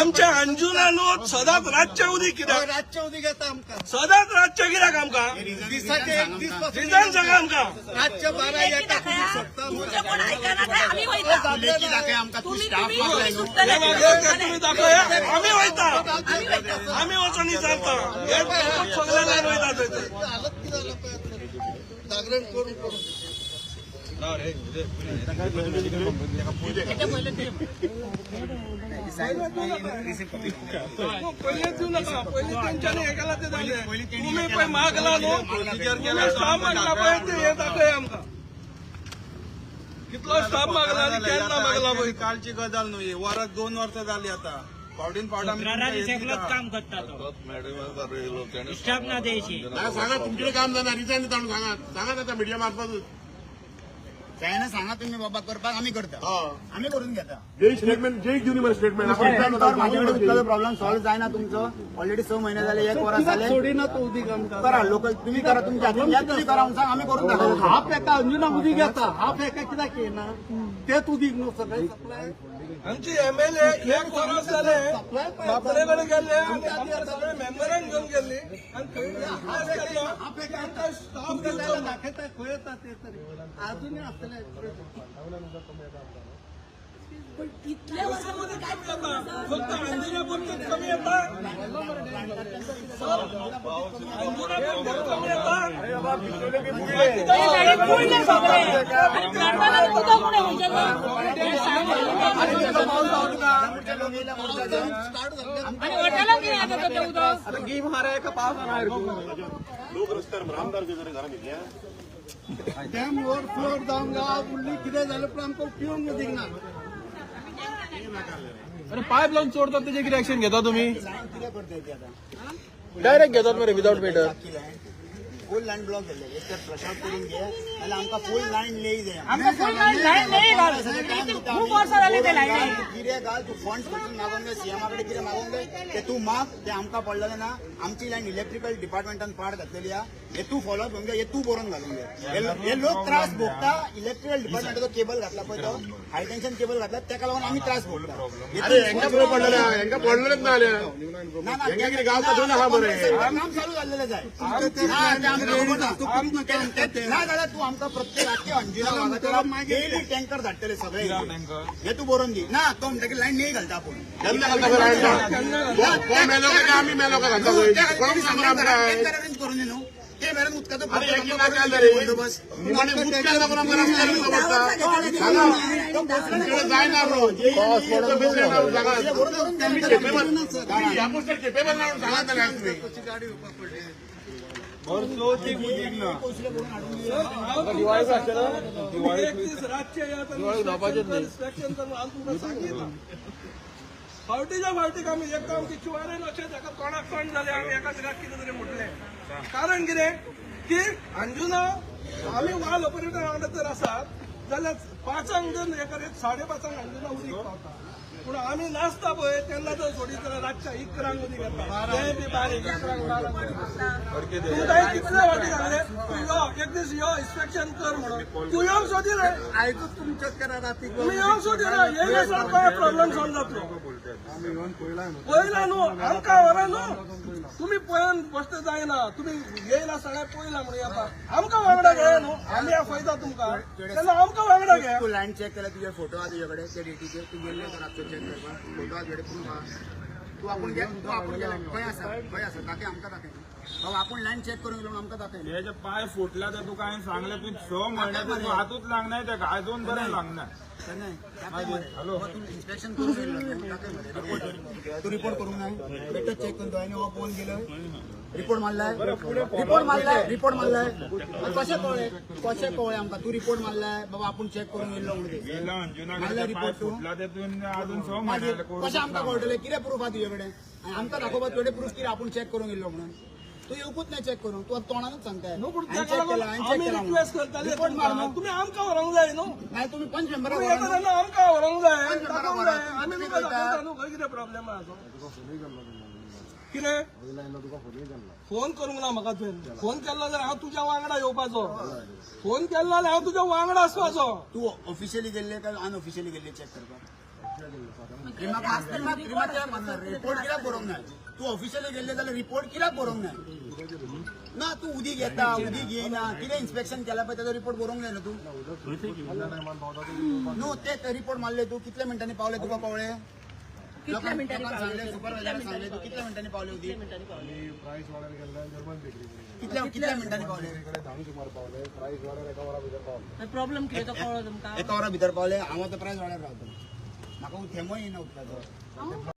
आमच्या अंजुनानो सदांच रातच्या उदी कित्याक रातच्या उदी घेता आमकां. सदांच रातच्या कित्याक आमकां. दिसाचे एक दीस रिजन सांगा आमकां. रातच्या बारा एका कुडीक सोडटा तुमचे कोण आयकना काय आम्ही वयता लेकी दाखय आमकां. तूं स्टाफ मागलाय न्हू. दाखया वचून विचारता हे सगळे जाण वयता थंय. जागरण करून करून पहिले देऊ नका पहिले त्यांच्याने हे केला ते झाले तुम्ही स्टाफ मागला हे दाखय कितलो स्टाफ मागला आणि केन्ना मागला पळय कालची गजाल न्हू ही वराक दोन वर्सां जाली आता फावटीन पावडा काम करता तो स्टाफ ना द्यायची सांगा तुमच्याकडे काम जाणार रिझाईन जाणून सांगा. सांगा आता मीडिया मार्फतच जायना सांगा तुम्ही बाबा करपाक आम्ही करता. आम्ही करून घेता. जे स्टेटमेंट जे घेऊन मला स्टेटमेंट माझ्याकडे प्रॉब्लेम सॉल्व्ह जायना तुमचं? ऑलरेडी स महिने झाले एक वरास झाले. सोडिना तो उदीक आमकां करा लोकल तुम्ही करा तुमच्या हातीन या तुम्ही करा सांग आम्ही करून दाखवू हाफ एका अंजुना उदीक घेता. हाफ एका कित्याक येना तेच उदीक न्हू सगळे सप्लाय आमची एमएलए एक वरस जाले बापरे कडेन गेले सगळे स्टाफ दिवचो म्हणून. दाखयता खंय येता ते तरी. अजूनही इतल्या वर्षामध्ये काय. फक्त अंजुना पुरतीच कमी येता अंजुना पुरतीच कमी येता पूर्ण सगळे आणि कारणाला तुझा कोण आहे आणि हॉटेलात किती येतं ते उदक लोक रस्त्यावर आमदार वगैरे घरा निघल्या डॅम वर फ्लोर गांव उरली कितें जालें पण आमकां पिवंक उदीक ना अरे पायप लावून सोडतात त्याचे किती ऍक्शन घेता तुम्ही डायरेक्ट घेतात मरे without meter full line block झाले एक तर प्रशांत करून घे नाल्यार आमकां फुल लाईन लेई जाय आमकां line line नाही घाल. खूप ते लाईनीक. कितें घाल तू फंड कुठून मागून घे सीएमा कडे कितें ते तू माग ते आमकां पडलेले ना आमची लाईन इलेक्ट्रिकल डिपार्टमेंटान पाड घातलेली हा हे तू फॉलो घेऊन घे हे तू बरोवन घालून घे हे- लोक त्रास भोगता इलेक्ट्रिकल डिपार्टमेंटाचो केबल घातला पळय तो हाय टेन्शन केबल घातला त्याका लागून आम्ही त्रास भोगता तू- पडलेले हेंका पडलेलेच ना हा काम चालू जाय हा, बरोबर ना. जाल्यार तू? आमकां प्रत्येक आख्या अंजुना वागातोरा डेली टँकर धाडटले सगळे. हे तू बरोवन दी ना तो म्हणटा की लाईन नाही घालता आपण. का आम्ही मेलो काय घालता? करून दी न्हू ते मेरेन उदकाचो बंदोबस्त. जायना रो पावस फावटीच्या फावटीक आमी एक काम की चिवारेन अशें ताका कोणाक कण जाले आमी एका दिराक कितें तरी म्हटलें कारण कितें की अंजुना आमी वाल ऑपरेटर वांगडा जर आसात जाल्यार पांचांक जर हे करीत साडे पांचांक अंजुना उदीक पावता पूण आमी नासता पळय तेन्ना जर सोडीत जाल्यार रातच्या इकरांक उदीक येता ते बी बारीक इकरांक. तुका एक कितले फावटी सांगले तूं यो एक दीस यो इन्स्पेक्शन कर म्हणून. तूं येवंक सोदी रे. आयजूच तुमचेच करा राती तुम्ही येवंक सोदी रे. काय प्रॉब्लेम सॉल्व जातलो पयला न्हू आमकां वरा न्हू तुम्ही पळोवन बसते जायना तुम्ही येयला सगळ्या पयला म्हणून येता आमकां वांगडा घे न्हू आमी फयता तुमकां. तेन्ना आमकां वांगडा घे. तू लाईन चेक केला तुझे फोटो आहा तुझ्याकडे ते डेटीचे तू गेले तर रातचो चेक करपाक फोटो आहा तुझे प्रूफ आहा तू आपण घे तू आपण गेला. खंय आसा खंय आसा दाखय आमकां दाखय आपण लाईन चेक करून गेलो म्हणून आमकां दाखय याचे पाय फुटला तर तू काय सांगलं तू स महिन्यात तू हातूच लागणार त्या अजून बरं लागणार. इन्स्पेक्शन करून रिपोर्ट तू रिपोर्ट करून नाही बेटर चेक करून आणि हो फोन गेलो रिपोर्ट मारलाय रिपोर्ट मारलाय रिपोर्ट मारलाय कशें कळ्ळे कशें कळ्ळे आमकां? तू रिपोर्ट मारलाय बाबा आपण चेक करून गेलो म्हणून मारला report तू? कशें आमकां कळटलें कितें प्रूफ आहा तुजे कडेन आनी आमकां दाखोवपा तुजे प्रूफ कितें? आपूण चेक करून गेलो म्हणून तू येवकूच नाही चेक करून. तू आतां तोंडानूच सांगताय. न्हू पूण हांवें ताका केला, केला रिक्वेस्ट म्हणून. करताले रिपोर्ट मार तुमकां. न्हू. तुम्ही आमकां व्हरोंक जाय न्हू नाही तुम्ही पंच मेंबर तुम्ही येता तेन्ना आमकां व्हरोंक जाय पंच दाखोवंक मेंबरा जाय आमी तुम्ही तुमकां पळयता. दाखयता न्हू खंय कितें प्रॉब्लेम तो कितें फोन करूंक ना म्हाका तुवें फोन केल्लो जाल्यार हांव तुज्या वांगडा येवपाचो फोन केल्लो जाल्यार हांव तुज्या वांगडा आसपाचो तू ऑफिशियली गेल्ले काय अनऑफिशियली गेल्ले चेक करपाक रिपोर्ट कित्याक बरोवंक ना तू ऑफिशियली गेल्ले जाल्यार रिपोर्ट कित्याक बरोवंक ना ना तू उदीक येता उदीक येयना कितें इन्स्पेक्शन केला पळय तेजो रिपोर्ट बरोवंक जाय ना तू? न्हू ते रिपोर्ट मारले तू. कितल्या मिनटांनी पावले तुका पावळे कितल्या मिनटांनी सांगले सुपरवायझराक सांगले तू. कितल्या मिनटांनी पावले उदीक कितल्या कितल्या मिनटांनी पावले? प्रॉब्लेम कितें तो कळ्ळो तुमकां. एका वरा भितर पावले. हांव आतां प्रायस वाड्यार रावता म्हाका थेमोय येना उदकाचो